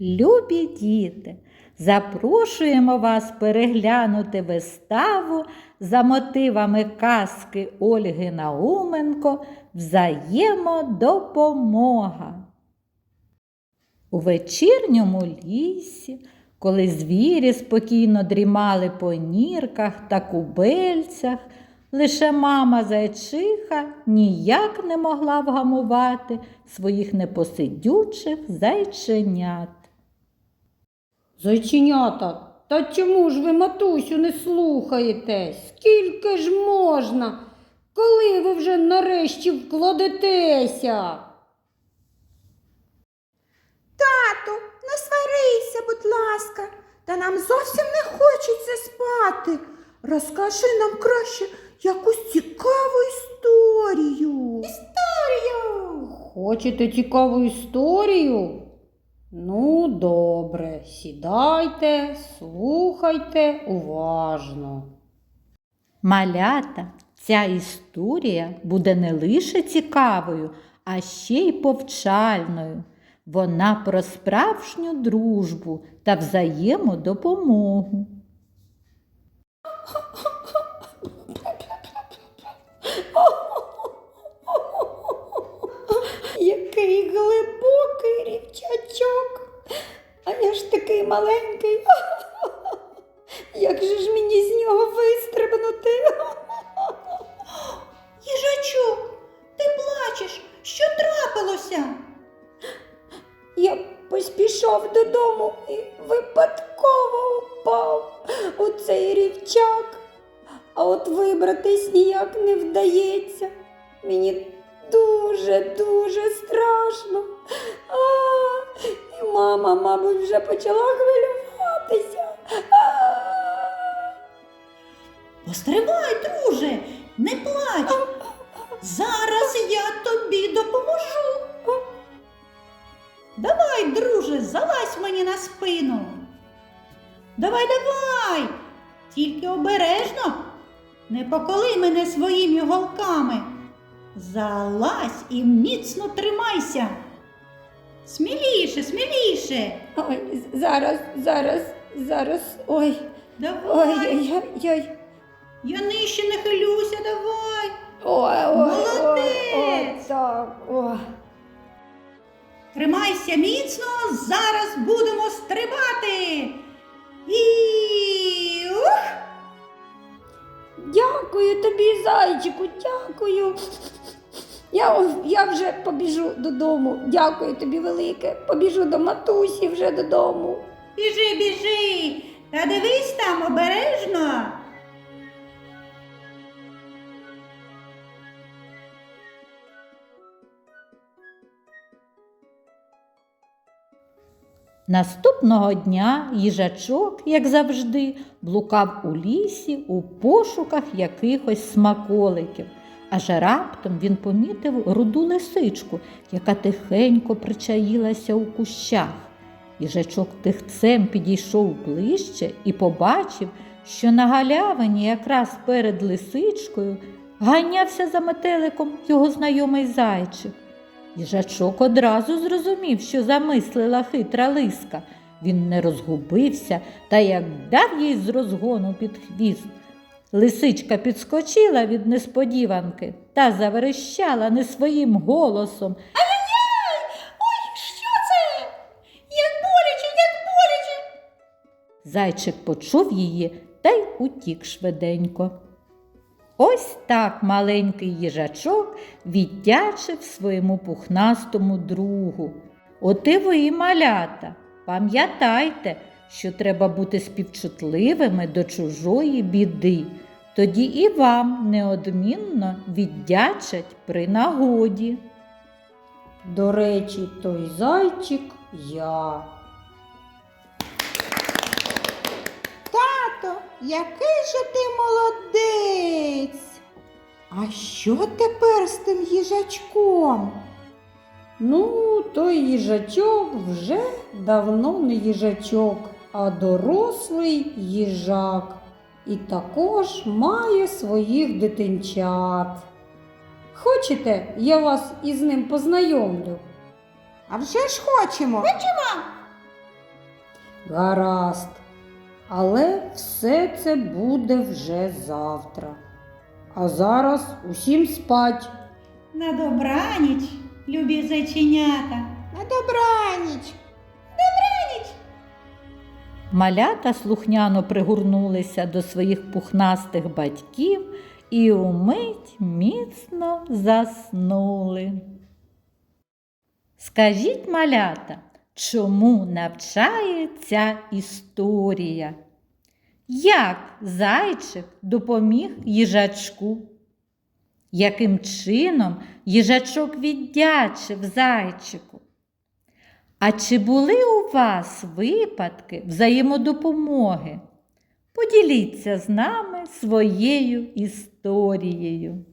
Любі діти, запрошуємо вас переглянути виставу за мотивами казки Ольги Науменко Взаємодопомога. У вечірньому лісі, коли звірі спокійно дрімали по нірках та кубельцях, лише мама зайчиха ніяк не могла вгамувати своїх непосидючих зайченят. Зайченята, та чому ж ви матусю не слухаєте? Скільки ж можна? Коли ви вже нарешті вкладетеся? Тату, не сварися, будь ласка, та нам зовсім не хочеться спати. Розкажи нам краще якусь цікаву історію. Історію. Хочете цікаву історію? Ну, добре, сідайте, слухайте уважно. Малята, ця історія буде не лише цікавою, а ще й повчальною. Вона про справжню дружбу та взаємодопомогу. Який глибокий рівчачок, а я ж такий маленький. Як же ж мені з нього вистрибнути? Їжачок, ти плачеш, що трапилося? Я поспішав додому і випадково впав у цей рівчак. А от вибратись ніяк не вдається. Мені дуже, дуже страшно. А, і мама, мабуть, вже почала хвилюватися. Постривай, друже, не плач. Зараз я тобі допоможу. Давай, друже, залазь мені на спину. Давай, давай. Тільки обережно. Не поколи мене своїми голками. Залазь і міцно тримайся. Сміліше, сміліше. Ой, зараз, зараз, зараз. Ой, Давай. ой, ой, ой, ой. Я нижче не хилюся, давай. Ой, ой, ой, ой, так, ой. Тримайся міцно, зараз будемо стрибати. І ух! Дякую тобі, зайчику, дякую. Я, я вже побіжу додому. Дякую тобі велике. Побіжу до матусі вже додому. Біжи, біжи. Та дивись там обережно. Наступного дня їжачок, як завжди, блукав у лісі у пошуках якихось смаколиків. Аж раптом він помітив руду лисичку, яка тихенько причаїлася у кущах. Їжачок тихцем підійшов ближче і побачив, що на галявині якраз перед лисичкою ганявся за метеликом його знайомий зайчик. Їжачок одразу зрозумів, що замислила хитра лиска. Він не розгубився та як дав їй з розгону під хвіст. Лисичка підскочила від несподіванки та заверещала не своїм голосом. Ой, що це? Як боляче, як боляче. Зайчик почув її та й утік швиденько. Ось так маленький їжачок віддячив своєму пухнастому другу. От і ви, малята, пам'ятайте, що треба бути співчутливими до чужої біди. Тоді і вам неодмінно віддячать при нагоді. До речі, той зайчик я. Тато, який же ти молодець. А що тепер з тим їжачком? Ну, той їжачок вже давно не їжачок, а дорослий їжак. І також має своїх дитинчат. Хочете, я вас із ним познайомлю? А вже ж хочемо. Хочемо. Гаразд. Але все це буде вже завтра. А зараз усім спать. На добраніч, любі зайченята. На добраніч. Малята слухняно пригорнулися до своїх пухнастих батьків і умить міцно заснули. Скажіть, малята, чому навчає ця історія? Як зайчик допоміг їжачку? Яким чином їжачок віддячив зайчику? А чи були у вас випадки взаємодопомоги? Поділіться з нами своєю історією.